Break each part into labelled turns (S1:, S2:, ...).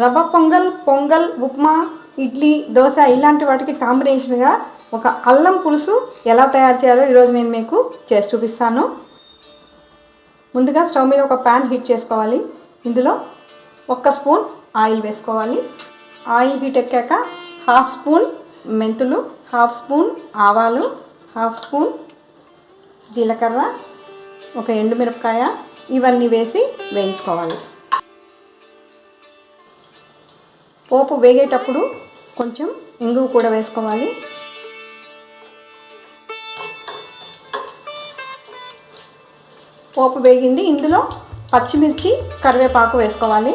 S1: రవ్వ పొంగల్ పొంగల్ ఉప్మా ఇడ్లీ దోశ ఇలాంటి వాటికి కాంబినేషన్గా ఒక అల్లం పులుసు ఎలా తయారు చేయాలో ఈరోజు నేను మీకు చేసి చూపిస్తాను. ముందుగా స్టవ్ మీద ఒక ప్యాన్ హీట్ చేసుకోవాలి. ఇందులో ఒక్క స్పూన్ ఆయిల్ వేసుకోవాలి. ఆయిల్ హీట్ ఎక్కాక హాఫ్ స్పూన్ మెంతులు హాఫ్ స్పూన్ ఆవాలు హాఫ్ స్పూన్ జీలకర్ర ఒక ఎండుమిరపకాయ ఇవన్నీ వేసి వేయించుకోవాలి. పోపు వేగేటప్పుడు కొంచెం ఇంగువ కూడా వేసుకోవాలి. పోపు వేగింది. ఇందులో పచ్చిమిర్చి కరివేపాకు వేసుకోవాలి.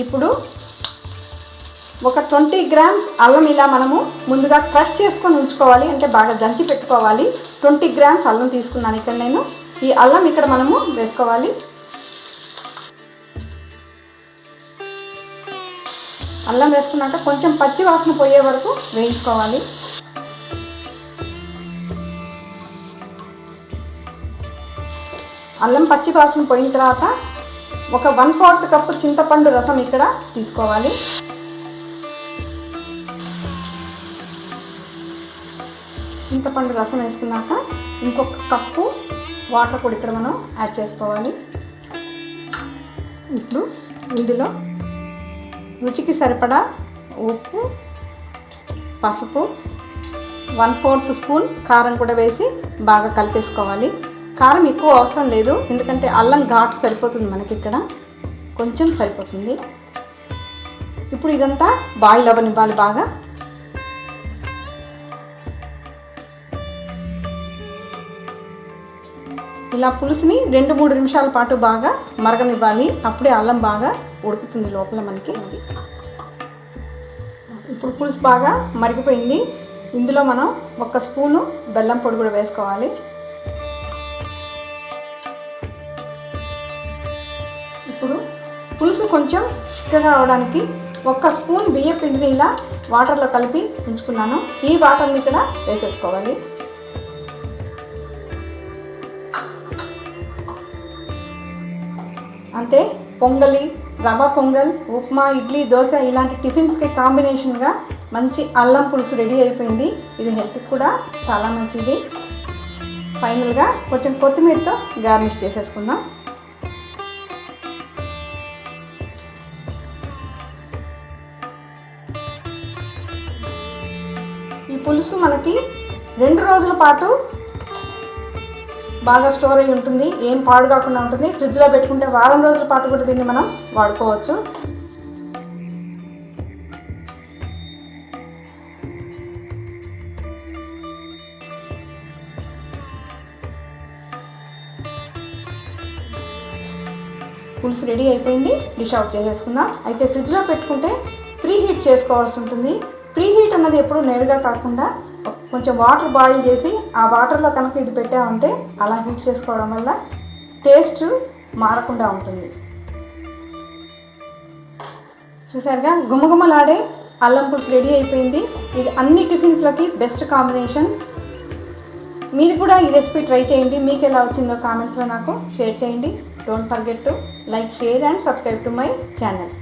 S1: ఇప్పుడు ఒక ట్వంటీ గ్రామ్స్ అల్లం ఇలా మనము ముందుగా క్రష్ చేసుకొని ఉంచుకోవాలి. అంటే బాగా దంచి పెట్టుకోవాలి. ట్వంటీ గ్రామ్స్ అల్లం తీసుకున్నాను ఇక్కడ నేను. ఈ అల్లం ఇక్కడ మనము వేసుకోవాలి. అల్లం వేసుకున్నాక కొంచెం పచ్చి వాసన పోయే వరకు వేయించుకోవాలి. అల్లం పచ్చి వాసన పోయిన తర్వాత ఒక వన్ ఫోర్త్ కప్పు చింతపండు రసం ఇక్కడ తీసుకోవాలి. చింతపండు రసం వేసుకున్నాక ఇంకొక కప్పు వాటర్ కూడా ఇక్కడ మనం యాడ్ చేసుకోవాలి. ఇప్పుడు ఇందులో రుచికి సరిపడా ఉప్పు పసుపు వన్ ఫోర్త్ స్పూన్ కారం కూడా వేసి బాగా కలిపేసుకోవాలి. కారం ఎక్కువ అవసరం లేదు ఎందుకంటే అల్లం ఘాటు సరిపోతుంది మనకి ఇక్కడ. కొంచెం సరిపోతుంది. ఇప్పుడు ఇదంతా బాయిల్ అవ్వనివ్వాలి బాగా. ఇలా పులుసుని రెండు మూడు నిమిషాల పాటు బాగా మరగనివ్వాలి. అప్పుడే అల్లం బాగా ఉడుకుతుంది లోపల మనకి. ఇప్పుడు పులుసు బాగా మరిగిపోయింది. ఇందులో మనం ఒక స్పూను బెల్లం పొడి కూడా వేసుకోవాలి. ఇప్పుడు పులుసు కొంచెం చిక్కగా అవడానికి ఒక్క స్పూన్ బియ్య పిండిని ఇలా వాటర్లో కలిపి ఉంచుకున్నాను. ఈ వాటర్ని ఇక్కడ వేసేసుకోవాలి. అంటే పొంగలి రవ్వ పొంగల్ ఉప్మా ఇడ్లీ దోశ ఇలాంటి టిఫిన్స్కి కాంబినేషన్గా మంచి అల్లం పులుసు రెడీ అయిపోయింది. ఇది హెల్త్కి కూడా చాలా మంచిది. ఫైనల్గా కొంచెం కొత్తిమీరతో గార్నిష్ చేసేసుకుందాం. ఈ పులుసు మనకి రెండు రోజుల పాటు బాగా స్టోర్ అయి ఉంటుంది ఏం పాడు కాకుండా ఉంటుంది. ఫ్రిడ్జ్లో పెట్టుకుంటే వారం రోజుల పాటు కూడా దీన్ని మనం వాడుకోవచ్చు. పులుసు రెడీ అయిపోయింది డిష్ అవుట్ చేసేసుకుందాం. అయితే ఫ్రిడ్జ్లో పెట్టుకుంటే ప్రీ హీట్ చేసుకోవాల్సి ఉంటుంది. ప్రీ హీట్ అన్నది ఎప్పుడు నేరుగా కాకుండా కొంచెం వాటర్ బాయిల్ చేసి ఆ వాటర్లో కనుక ఇది పెట్టామంటే అలా హీట్ చేసుకోవడం వల్ల టేస్ట్ మారకుండా ఉంటుంది. చూసారుగా? గుమగుమలాడే అల్లం పులుసు రెడీ అయిపోయింది. ఇది అన్ని టిఫిన్స్లోకి బెస్ట్ కాంబినేషన్. మీరు కూడా ఈ రెసిపీ ట్రై చేయండి. మీకు ఎలా వచ్చిందో కామెంట్స్లో నాకు షేర్ చేయండి. Don't forget to like share and subscribe to my channel